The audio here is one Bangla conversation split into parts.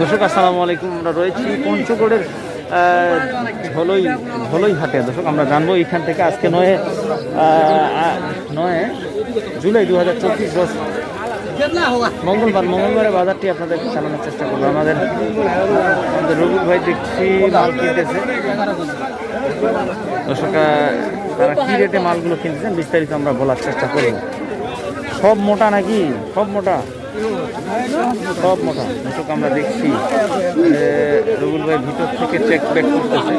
দর্শক আসসালামু আলাইকুম। আমরা রয়েছি পঞ্চগড়ের আহ, ঝলই ঝলই হাটে। দর্শক আমরা জানব এখান থেকে আজকে নয় নয় জুলাই দু হাজার চব্বিশ রোজ মঙ্গলবার মঙ্গলবারে বাজারটি আপনাদের জানানোর চেষ্টা করব। আমাদের আমাদের রবি ভাই দেখছি মাল কিনতেছে। দর্শক তারা কী রেটে মালগুলো কিনতেছেন বিস্তারিত আমরা বলার চেষ্টা করব। সব মোটা নাকি? সব মোটা? সব মোটা, দর্শক আমরা দেখছি রবুল ভাই ভিতর থেকে চেক ব্যাক করতেছে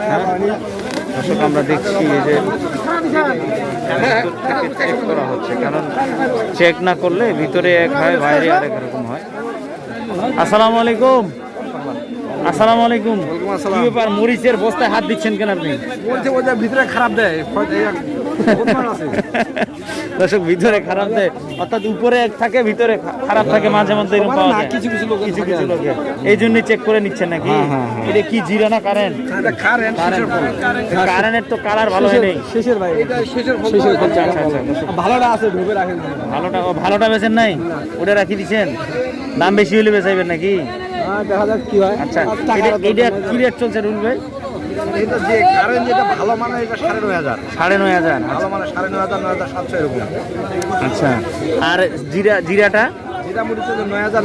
হ্যাঁ? আমরা দেখছি যে চেক করা হচ্ছে, কারণ চেক না করলে ভিতরে এক হয়, বাইরে আরেক রকম হয় আসসালামু আলাইকুম আসসালামু আলাইকুম। কি ব্যাপার মরিচের বস্তায় হাত দিচ্ছেন কেন আপনি? বলছে বলছে ভিতরে খারাপ দেয়। দর্শক ভিতরে খারাপ দেয়। অর্থাৎ উপরে থাকে ভিতরে খারাপ থাকে মাঝে মধ্যে এরকম পাওয়া যায়। কিছু কিছু লোকের কিছু কিছু। লোকে এই চেক করে নিচ্ছেন নাকি? এটা কি জিরা না কারেন্ট কারেন্টের তো কালার ভালো হয় নেই শেষের ভাই এটা শেষের ফল। শেষের ফল। ভালোটা আছে ঢুকে রাখেন ভালোটা ভালোটা বেচেন নাই? ওটা রাখি দিছেন দাম বেশি হলে বেচাইবেন নাকি? হ্যাঁ, দেখা যাক কি হয়। আচ্ছা এটা- এটা কি রেট চলছে রুল ভাই? এটা যে কারেন্ট যেটা ভালো মানে এটা সাড়ে নয় হাজার। সাড়ে নয় হাজার ভালো মানে সাড়ে নয় হাজার নয় হাজার সাতশো এরকম। আচ্ছা আর জিরা জিরাটা? হাজার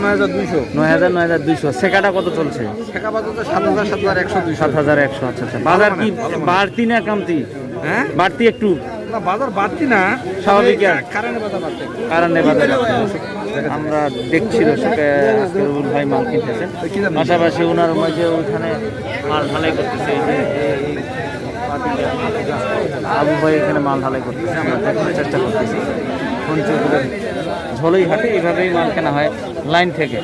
হাজার কত চলছে? সাত হাজার একশো দুইশো। সাত হাজার একশো আচ্ছা আচ্ছা। বাজার কি বাড়তি না কামতি? হ্যাঁ? বাড়তি একটু? না বাজার বাড়তি না স্বাভাবিক বাজার বাড়তি কারণে বাজার আমরা দেখছি দর্শক আজকে রুবুল ভাই মাল কিনতেছেন পাশাপাশি ওনার মাঝে ওইখানে মাল ঢালাই করতেছে আবু ভাই এখানে মাল ঢালাই করতেছে আমরা দেখার চেষ্টা করতেছি। পঞ্চগড়ের ঝোলই হাটে এইভাবেই মাল কেনা হয় লাইন থেকে।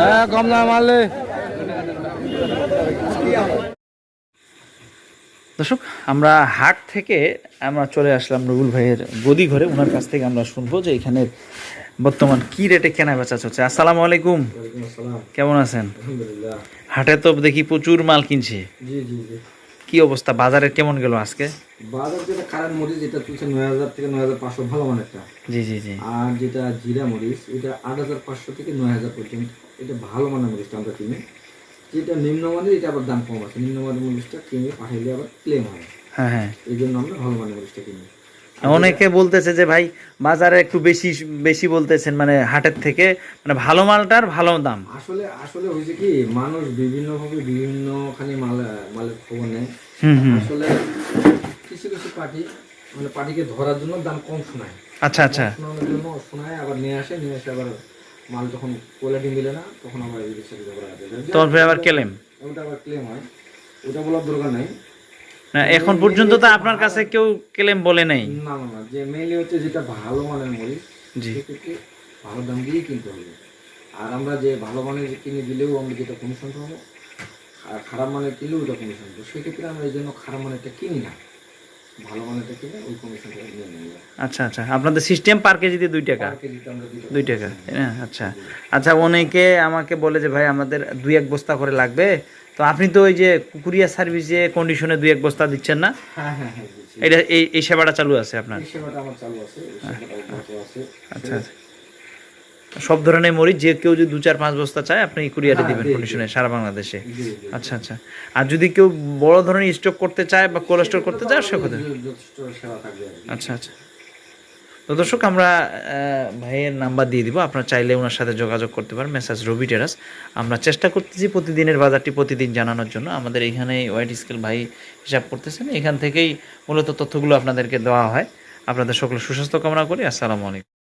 না কম না। মারলে দর্শক আমরা হাট থেকে আমরা চলে আসলাম রুবুল ভাইয়ের গদি ঘরে। ওনার কাছ থেকে আমরা শুনব যে এখানের বর্তমান কি রেটে কেনা বেচা চলছে। আসসালামু আলাইকুম। কেমন আছেন? হাটে তো দেখি প্রচুর মাল কিনছে। কি অবস্থা? বাজারে কেমন গেল আজকে? বাজার যেটা কারেন্ট মরিচ যেটা চলছে নয় হাজার থেকে নয় হাজার পাঁচশো ভালো মানেরটা। জি জি জি। আর যেটা জিরা মরিচ এটা আট হাজার পাঁচশো থেকে নয় হাজার পর্যন্ত। এটা ভালো মানের মরিচটা আমরা কিনি। যেটা নিম্নমানের এটা আবার দাম কম আছে। নিম্নমানের মরিচটা কিনে পাঠাইলে আবার ক্লেম হয়। হ্যাঁ হ্যাঁ। এই জন্য আমরা ভালো মানের মরিচটা কিনি অনেকে বলতেছে যে ভাই বাজারে একটু বেশি বেশি বলতেছেন মানে হাটের থেকে মানে ভালো মালটার ভালো দাম। আসলে আসলে হয়েছে কি মানুষ বিভিন্নভাবে বিভিন্নখানে মাল মালের খবর নেয়। হুম হুম। আসলে কিছু কিছু পার্টি মানে পার্টিকে ধরার জন্য দাম কম শোনায়। আচ্ছা আচ্ছা। শোনানোর জন্য শোনায় আবার নিয়ে আসে নিয়ে আসে আবার মাল যখন কোয়ালিটি মিলে না তখন আবার এই বিষয়ে ঝগড়া আছে তোমার ফের আবার কেলেম? ওটা আবার ক্লেম হয়। ওটা বলার দরকার নাই। না এখন পর্যন্ত তো আপনার কাছে কেউ কেলেম বলে নেই। না না যে মেনলি হচ্ছে যেটা ভালো মানের মরিচ জি। ভালো দাম দিয়ে কিনতে হবে। আর আমরা যে ভালো মানের কিনে দিলেও আমরা যেটা কমিশন পাবো আর খারাপ মানের কিনলেও ওটা কমিশন পাবো সেক্ষেত্রে আমরা এই জন্য খারাপ মানেরটা কিনি না। ভালো ওই নিয়ে আচ্ছা আচ্ছা। আপনাদের সিস্টেম পার কেজিতে দুই টাকা? দুই টাকা। তাই আচ্ছা। আচ্ছা অনেকে আমাকে বলে যে ভাই আমাদের দুই এক বস্তা করে লাগবে। তো আপনি তো ওই যে কুরিয়ার সার্ভিসে কন্ডিশনে দুই এক বস্তা দিচ্ছেন না? হ্যাঁ হ্যাঁ হ্যাঁ। এটা এই এই সেবাটা চালু আছে আপনার? সেবাটা আমার চালু আছে। আচ্ছা আচ্ছা। সব ধরনের মরিচ যে কেউ যদি দু চার পাঁচ বস্তা চায় আপনি কুরিয়ারে হ্যাঁ, দিবেন কন্ডিশনে সারা বাংলাদেশে। আচ্ছা আচ্ছা। আর যদি কেউ বড় ধরনের স্টক করতে চায় বা কোল্ড স্টোর করতে চায় সে কথা। যথেষ্ট সেবা থাকবে আর কি। আচ্ছা আচ্ছা। তো দর্শক আমরা ভাইয়ের নাম্বার দিয়ে দিব। আপনারা চাইলে ওনার সাথে যোগাযোগ করতে পারেন মেসাজ রবি টেরাস। আমরা চেষ্টা করতেছি প্রতিদিনের বাজারটি প্রতিদিন জানানোর জন্য। আমাদের এখানে ওয়াইট স্কেল ভাই হিসাব করতেছেন। এখান থেকেই মূলত তথ্যগুলো আপনাদেরকে দেওয়া হয়। আপনাদের সকল সুস্বাস্থ্য কামনা করি। আসসালামু আলাইকুম।